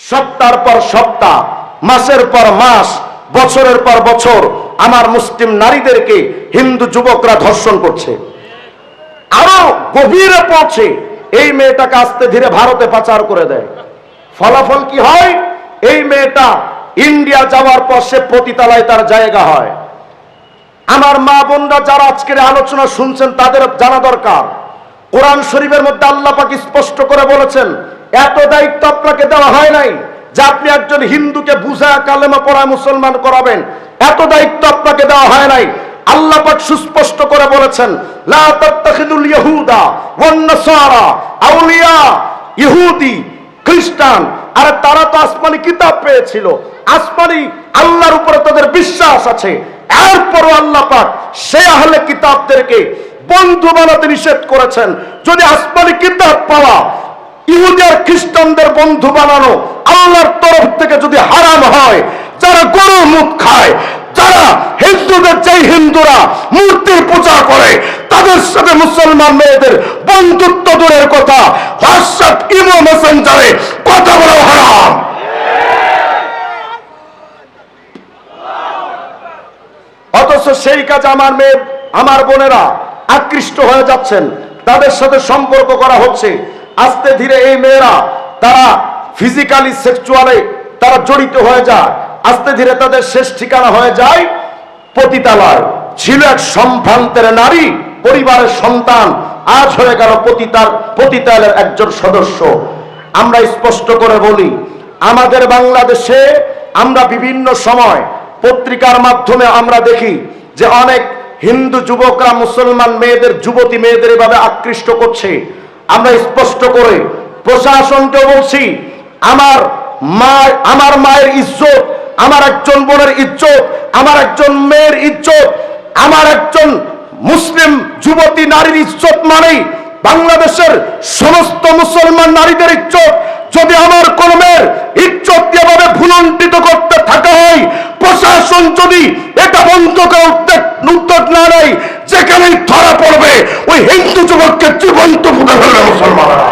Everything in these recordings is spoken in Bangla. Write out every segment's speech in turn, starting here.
সপ্তাহের পর সপ্তাহ, মাসের পর মাস, বছরের পর বছর আমার মুসলিম নারীদেরকে হিন্দু যুবকরা ধর্ষণ করছে। আরও গভীরে পৌঁছে এই মেয়েটাকে আস্তে ধীরে ভারতে পাচার করে দেয়। ফলাফল কি হয়? এই মেয়েটা ইন্ডিয়া যাওয়ার পর সে পতিতালায় তার জায়গা হয়। আমার মা বোনরা যারা আজকের আলোচনা শুনছেন, তাদের জানা দরকার। কোরআন শরীফের মধ্যে আল্লাহ পাক স্পষ্ট করে বলেছেন এত দায়িত্ব আপনাকে দেওয়া হয় নাই যে আপনি একজন হিন্দুকে বুঝা, কালেমা পড়া মুসলমান করাবেন। এত দায়িত্ব আপনাকে দেওয়া হয় নাই। আল্লাহ সুস্পষ্ট করে বলেছেন, লা তাত্তাখিদুল ইয়াহুদা ওয়ান নাসারা, আউলিয়া, ইহুদি, খ্রিস্টান। আরে তারা তো আসমানি কিতাব পেয়েছিল। আসমানি আল্লাহর উপরে তাদের বিশ্বাস আছে। এরপরও আল্লাহ সে আহলে কিতাবদেরকে বন্ধু বানাতে নিষেধ করেছেন। যদি আসমানি কিতাব পাওয়া ইহুদি আর খ্রিস্টানদের বন্ধু বানানো আল্লাহর তরফ থেকে যদি হারাম হয়, যারা গরুর মুখ খায়, যারা হিন্দুদের যেই হিন্দুরা মূর্তির পূজা করে, তাদের সাথে মুসলমান মেয়েদের বন্ধুত্ব দূরের কথা হোয়াটসঅ্যাপ ইমো মেসেঞ্জারে কথা বলা হারাম। অথচ সেই কাজ আমার মেয়ে, আমার বোনেরা আকৃষ্ট হয়ে যাচ্ছেন, তাদের সাথে সম্পর্ক করা হচ্ছে। আস্তে ধীরে এই মেয়েরা তারা ফিজিক্যালি সেক্সুয়ালে তারা জড়িত হয়ে যায়। আস্তে ধীরে তাদের শেষ ঠিকানা হয়ে যায় পতিতালয়। ছিল এক সম্ভ্রান্তের নারী, পরিবারের সন্তান, আজ হয়ে গেল পতিতার পতিতালয়ের একজন সদস্য। আমরা স্পষ্ট করে বলি, আমাদের বাংলাদেশে আমরা বিভিন্ন সময় পত্রিকার মাধ্যমে আমরা দেখি যে অনেক হিন্দু যুবকরা, মুসলমান মেয়েদের, যুবতী মেয়েদের এভাবে আকৃষ্ট করছে। আমরা স্পষ্ট করে প্রশাসনকে বলছি, আমার মা, আমার মায়ের ইজ্জত, আমার একজন বোনের ইজ্জত, আমার একজন মেয়ের ইজ্জত, আমার একজন মুসলিম যুবতী নারীর ইজ্জত মানেই বাংলাদেশের সমস্ত মুসলমান নারীদের ইজ্জত। যদি আমার কোন মেয়ের ইজ্জত যেভাবে ভুলন্টিত করতে থাকা হয়, প্রশাসন যদি এটা বন্ধ করে উদ্যোগ উদ্যোগ না নেয় যেখানেই ধরা পড়বে, ওই হিন্দু যুবককে জীবন্ত ফুটে ফেলবে মুসলমানরা।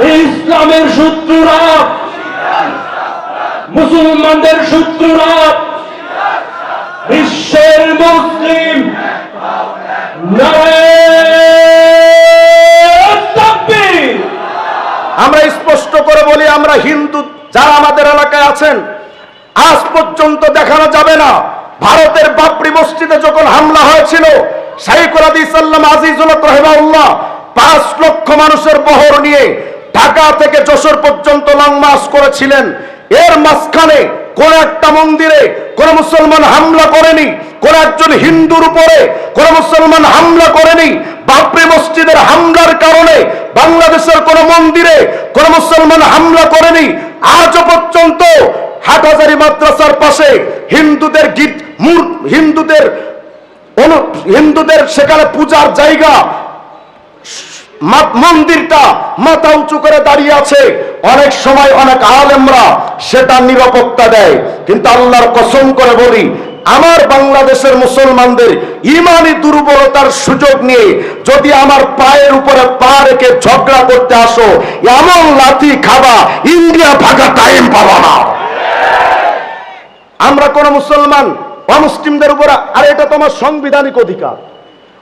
ইসলামের শত্রুরা। মুসলমানদের শত্রুরা। বিশ্বের মুসলিম। নারে স্পষ্ট করে বলি, আমরা হিন্দু যারা আমাদের এলাকায় আছেন, আজ পর্যন্ত দেখানো যাবে না। ভারতের বাবরি মসজিদে যখন হামলা হয়েছিল পাঁচ লক্ষ মানুষের বহর নিয়ে ঢাকা থেকে যশোর পর্যন্ত লং করেছিলেন। এর মাঝখানে কোন একটা মন্দিরে কোন মুসলমান হামলা করেনি, কোন একজন হিন্দুর উপরে কোন মুসলমান হামলা করেনি। বাবরি মসজিদের হামলার কারণে বাংলাদেশের কোন মন্দিরে কোন মুসলমান হামলা করেনি, আজও পর্যন্ত হাটহাজারি মাদ্রাসার পাশে হিন্দুদের গীত হিন্দুদের হিন্দুদের সেখানে পূজার জায়গা মন্দিরটা মাথা উঁচু করে দাঁড়িয়ে আছে। অনেক সময় অনেক আলেমরা সেটা নিরাপত্তা দেয়। কিন্তু আল্লাহর কসম করে বলি আমার বাংলাদেশের মুসলমানদের ইমানি দুর্বলতার সুযোগ নিয়ে যদি আমার পায়ের উপরে পা রেখে ঝগড়া করতে আসো, এমন লাথি খাবা, ইন্ডিয়া ভাগা টাইম পাবা না। আমরা কোন মুসলমান, অমুসলিমদের উপর, আর এটা তোমার সাংবিধানিক অধিকার।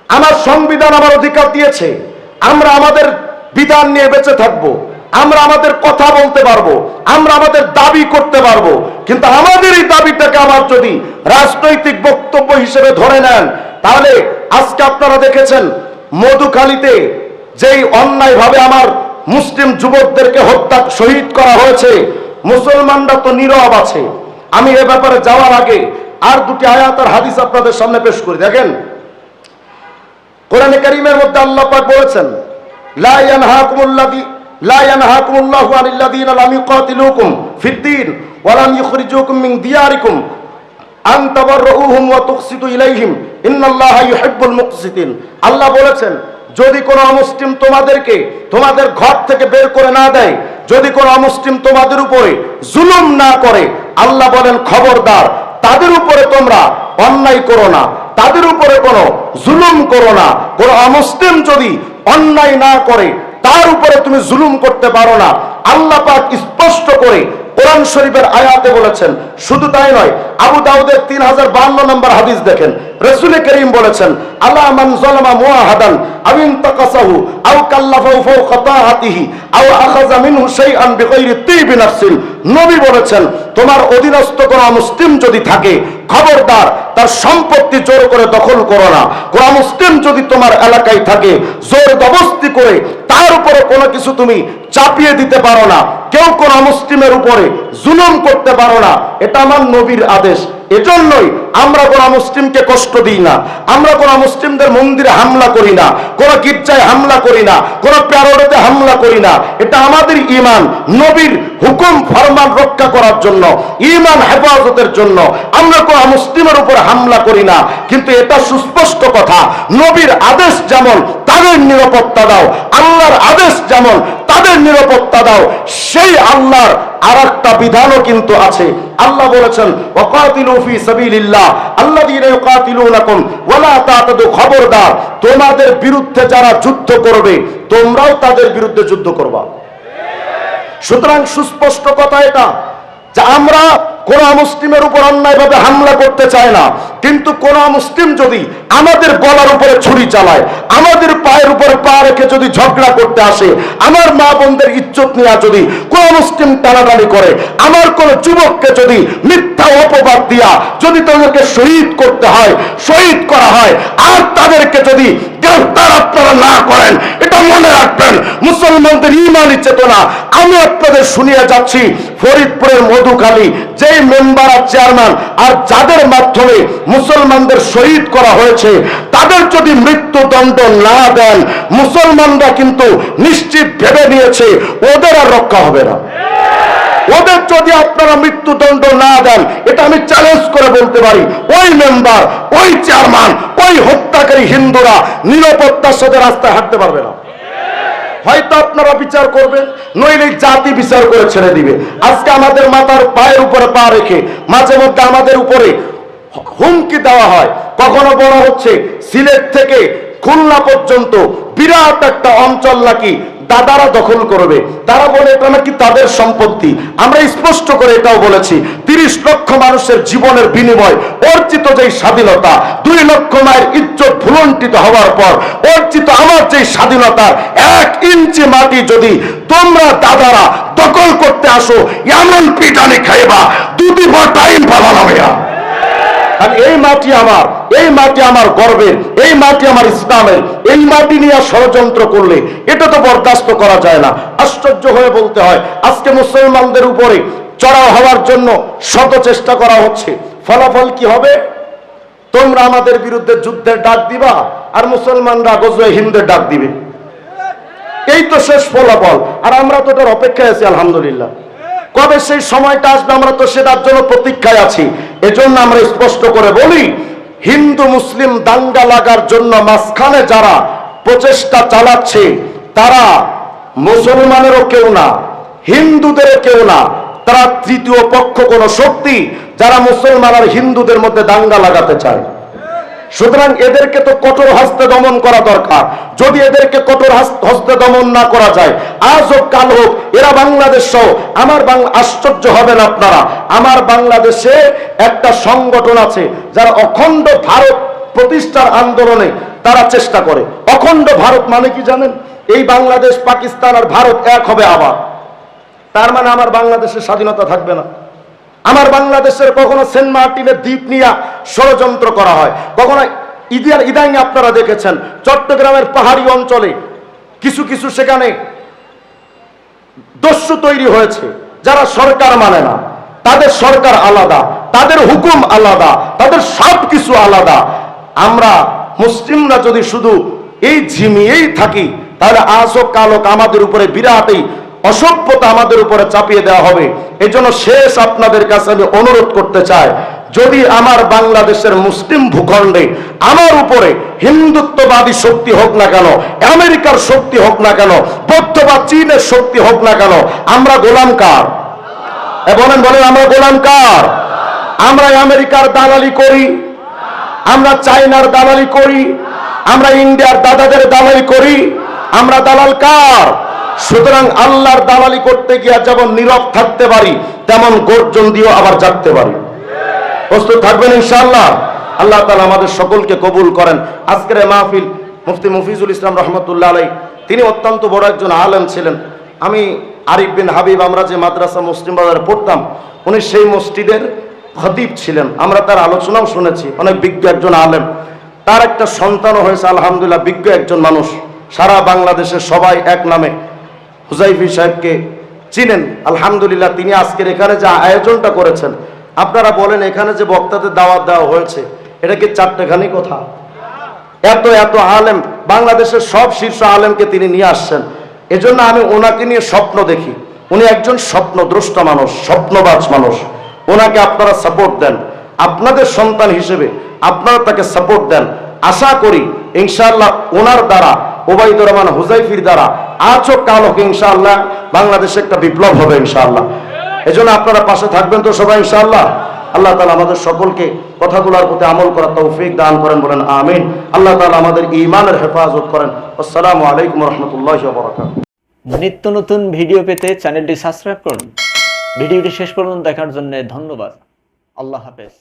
আমার সংবিধান আমার অধিকার দিয়েছে। আমরা আমাদের বিধান নিয়ে বেঁচে থাকব। আমরা আমাদের কথা বলতে পারব, আমরা আমাদের দাবি করতে পারব, কিন্তু আমাদের এই দাবিটাকে আমার যদি রাজনৈতিক বক্তব্য হিসেবে ধরে নেন, তাহলে আজকে আপনারা দেখেছেন মধুখালীতে যেই অন্যায়ভাবে আমার মুসলিম যুবকদেরকে হত্যা শহীদ করা হয়েছে, মুসলমানরা তো নীরব আছে। আমি এ ব্যাপারে যাওয়ার আগে আর দুটি আয়াত আর হাদিস আপনাদের সামনে পেশ করি। দেখেন, কোরআনে কারীমের মধ্যে আল্লাহ পাক বলেছেন, লা ইয়ানহাকুমুল্লাযী লা ইয়ানহাকুমুল্লাহু আনিল্লাযীনা লাম ইউকাতিলুকুম ফিদ-দীন ওয়া লাম ইখরিজুকুম মিন দিয়ারিকুম আন তাবাররুহুম ওয়া তুকসিতু ইলাইহিম ইন্নাল্লাহা ইউহিব্বুল মুকসিতিন আল্লাহ বলেছেন, যদি কোনো অমুসলিম তোমাদেরকে তোমাদের ঘর থেকে বের করে না দেয়, যদি কোনো অমুসলিম তোমাদের উপরে জুলুম না করে, আল্লাহ বলেন, খবরদার, তাদের উপরে তোমরা অন্যায় করো না, তাদের উপরে কোনো জুলুম করো না। কোন অমুসলিম যদি অন্যায় না করে তার উপরে তুমি জুলুম করতে পারো না। আল্লাহ পাক স্পষ্ট করে কোরআন শরীফের আয়াতে বলেছেন, শুধু তাই নয়, আবু দাউদের তিন হাজার বান্ন নম্বর হাদিস দেখেন। রসুল করিম বলেছেন আল্লাহ মান জলামা মুআহাদান আবিন ইনতাকাসাহু আও কাল্লাফাহু ফাওকা আখাযা মিনহু শাইআন বিগাইরি নবী বলেছেন, তোমার অধীনস্থ করা মুসলিম যদি থাকে, খবরদার, তার সম্পত্তি জোর করে দখল করো না। কোন মুসলিম যদি তোমার এলাকায় থাকে, জোর দবস্তি করে, তার উপরে কোনো কিছু তুমি চাপিয়ে দিতে পারো না। কেউ কোন মুসলিমের উপরে জুলুম করতে পারো না। এটা আমার নবীর আদেশ। এজন্যই আমরা কোন মুসলিমকে কষ্ট দিই না। আমরা কোন মুসলিমদের মন্দিরে হামলা করি না, কোন গির্জায় হামলা করি না, কোন প্যারোডেতে হামলা করি না। এটা আমাদের ইমান নবীর হুকুম ফরমান রক্ষা করার জন্য ইমান হেফাজতের জন্য। আমরা কোন মুসলিমের উপর হামলা করি না, কিন্তু এটা সুস্পষ্ট কথা, নবীর আদেশ যেমন, তাদের নিরাপত্তা দাও। আল্লাহর আদেশ যেমন তাদের নিরাপত্তা দাও। সেই আল্লাহর আর একটা বিধানও কিন্তু আছে। আল্লাহ বলেছেন খবরদার, তোমাদের বিরুদ্ধে যারা যুদ্ধ করবে, তোমরাও তাদের বিরুদ্ধে যুদ্ধ করবা। সুতরাং সুস্পষ্ট কথা এটা, যে আমরা কোন মুসলিমের উপর অন্যায়ভাবে হামলা করতে চাই না। কিন্তু কোন মুসলিম যদি আমাদের গলার উপরে ছুরি চালায়, আমাদের পায়ের উপরে পা রেখে যদি ঝগড়া করতে আসে, আমার মা বোনদের ইজ্জত নেওয়া যদি কোন মুসলিম টানাটানি করে, আমার কোন যুবককে যদি মিথ্যা অপবাদ দিয়া যদি তাদেরকে শহীদ করতে হয়, শহীদ করা হয়, আর তাদেরকে যদি গ্রেফতার আপনারা না করেন, এটা মনে রাখবেন মুসলমানদের ইমানি চেতনা। আমি আপনাদের শুনিয়ে যাচ্ছি, ফরিদপুরের মধুখালী, যেই মেম্বার আর চেয়ারম্যান আর যাদের মাধ্যমে মুসলমানদের শহীদ করা হয়েছে, তাদের যদি মৃত্যুদণ্ড না দেন, মুসলমানরা কিন্তু নিশ্চিত ভেবে নিয়েছে, ওদের আর রক্ষা হবে না। ওদের যদি আপনারা মৃত্যুদণ্ড না দেন, এটা আমি চ্যালেঞ্জ করে বলতে পারি, ওই মেম্বার, ওই চেয়ারম্যান, ওই হত্যাকারী হিন্দুরা নিরাপত্তার সাথে রাস্তায় হাঁটতে পারবে না। হয়তো আপনারা বিচার করবেন, নইলে জাতি বিচার করে ছেড়ে দিবে। আজকে আমাদের মাথার পায়ের উপরে পা রেখে মাঝে মধ্যে আমাদের উপরে হুমকি দেওয়া হয়। কখনো বলা হচ্ছে, সিলেট থেকে খুলনা পর্যন্ত বিরাট একটা অঞ্চল নাকি দাদারা দখল করবে। তারা বলে, এটা নাকি তাদের সম্পত্তি? আমরা স্পষ্ট করে এটাও বলেছি, তিরিশ লক্ষ মানুষের জীবনের বিনিময় অর্জিত যেই স্বাধীনতা, দুই লক্ষ মায়ের ইজ্জত ভুলন্টিত হওয়ার পর অর্জিত আমার যেই স্বাধীনতার এক ইঞ্চি মাটি যদি তোমরা দাদারা দখল করতে আসো, এমন পিটানি খাইবা, দুটি ভর টাইম পালানো হইয়া। কারণ এই মাটি আমার, এই মাটি আমার গর্বের, এই মাটি আমার ইসলামের এই মাটি নিয়ে ষড়যন্ত্র করলে, এটা তো বরদাস্ত করা যায় না। আশ্চর্য হয়ে বলতে হয়, আজকে মুসলমানদের উপরে চড়াও হওয়ার জন্য শত চেষ্টা করা হচ্ছে। ফলাফল কি হবে? তোমরা আমাদের বিরুদ্ধে যুদ্ধের ডাক দিবা, আর মুসলমানরা গজবে হিন্দের ডাক দিবে। এই তো শেষ ফলাফল, আর আমরা তো অপেক্ষায় আছি, আলহামদুলিল্লাহ। কবে সেই সময়টা আসবে, আমরা তো সেটার জন্য প্রতীক্ষায় আছি। এজন্য আমরা স্পষ্ট করে বলি হিন্দু মুসলিম দাঙ্গা লাগার জন্য মাঝখানে যারা প্রচেষ্টা চালাচ্ছে, তারা মুসলমানেরও কেউ না, হিন্দুদেরও কেউ না, তারা তৃতীয় পক্ষ কোন শক্তি যারা মুসলমান আর হিন্দুদের মধ্যে দাঙ্গা লাগাতে চায়। সুতরাং এদেরকে তো কঠোর হস্তে দমন করা দরকার। যদি এদেরকে কঠোর হস্তে দমন না করা যায়, আজ হোক, কাল হোক, এরা বাংলাদেশ সহ, আমার বাংলা আশ্চর্য হবেন আপনারা। আমার বাংলাদেশে একটা সংগঠন আছে, যারা অখণ্ড ভারত প্রতিষ্ঠার আন্দোলনে তারা চেষ্টা করে। অখণ্ড ভারত মানে কি জানেন? এই বাংলাদেশ, পাকিস্তান আর ভারত এক হবে আবার। তার মানে আমার বাংলাদেশের স্বাধীনতা থাকবে না। আমার বাংলাদেশের কখনো সেন্ট মার্টিনের দ্বীপ নিয়ে ষড়যন্ত্র করা হয়। কখনো ইদিয়ার ইদাইনে আপনারা দেখেছেন, চট্টগ্রামের পাহাড়ি অঞ্চলে কিছু কিছু সেখানে দস্যু তৈরি হয়েছে, যারা সরকার মানে না। তাদের সরকার আলাদা, তাদের হুকুম আলাদা, তাদের সব কিছু আলাদা। আমরা মুসলিমরা যদি শুধু এই ঝিমিয়েই থাকি, তাহলে আজ কালক আমাদের উপরে বিরাট এই অসভ্যতা আমাদের উপরে চাপিয়ে দেওয়া হবে। এই জন্য শেষ আপনাদের কাছে আমি অনুরোধ করতে চাই, যদি আমার বাংলাদেশের মুসলিম ভূখণ্ডে আমার উপরে হিন্দুত্ববাদী শক্তি হোক না কেন, আমেরিকার শক্তি হোক না কেন, বৌদ্ধ বা চীনের শক্তি হোক না কেন, আমরা গোলাম কার? বলেন বলেন, আমরা গোলাম কার? আমরা আমেরিকার দালালি করি, আমরা চাইনার দালালি করি, আমরা ইন্ডিয়ার দাদাদের দালালি করি, আমরা দালাল কার? সুতরাং আল্লাহর দালালি করতে গিয়ে যেমন নীরব থাকতে পারি, তেমন গর্জন দিয়েও আবার জাগতে পারি। প্রস্তুত থাকবেন ইনশাআল্লাহ। আল্লাহ তালা আমাদের সকলকে কবুল করেন। আজকের মাহফিল মুফতি মুফিজুল ইসলাম রহমতুল্লাহ আলাই তিনি অত্যন্ত বড় একজন আলেম ছিলেন। আমি আরিফ বিন হাবিব, আমরা যে মাদ্রাসা মুসলিম বাজারে পড়তাম, উনি সেই মসজিদের খতিব ছিলেন। আমরা তার আলোচনাও শুনেছি, অনেক বিজ্ঞ একজন আলেম। তার একটা সন্তানও হয়েছে, আলহামদুলিল্লাহ, বিজ্ঞ একজন মানুষ। সারা বাংলাদেশের সবাই এক নামে। হুজাইফি সাহেবকে চিনেন। আলহামদুলিল্লাহ, তিনি আজকের এখানে যে আয়োজনটা করেছেন, আপনারা বলেন এখানে যে বক্তাদের দাওয়াত দেওয়া হয়েছে, এটা কি চারটেখানি কথা? এত এত আলেম, বাংলাদেশের সব শীর্ষ আলেমকে তিনি নিয়ে আসছেন। এজন্য আমি ওনাকে নিয়ে স্বপ্ন দেখি। উনি একজন স্বপ্ন দ্রষ্টা মানুষ, স্বপ্নবাজ মানুষ। ওনাকে আপনারা সাপোর্ট দেন। আপনাদের সন্তান হিসেবে আপনারা তাকে সাপোর্ট দেন। আশা করি, ইনশাআল্লাহ, ওনার দ্বারা ওবায়দুর রহমান হুজাইফির দ্বারা বাংলাদেশে একটা বিপ্লব হবে আপনারা পাশে থাকবেন তো সবাই আল্লাহ তালা আমাদের সকলকে কথাগুলোর প্রতি আমল করার তৌফিক দান করেন, বলেন আমিন। আল্লাহ তালা আমাদের ইমানের হেফাজত করেন। আলাইকুম রহমতুল্লাহ নিত্য নতুন ভিডিও পেতে চ্যানেলটি সাবস্ক্রাইব করুন। ভিডিওটি শেষ পর্যন্ত দেখার জন্য ধন্যবাদ। আল্লাহ হাফেজ।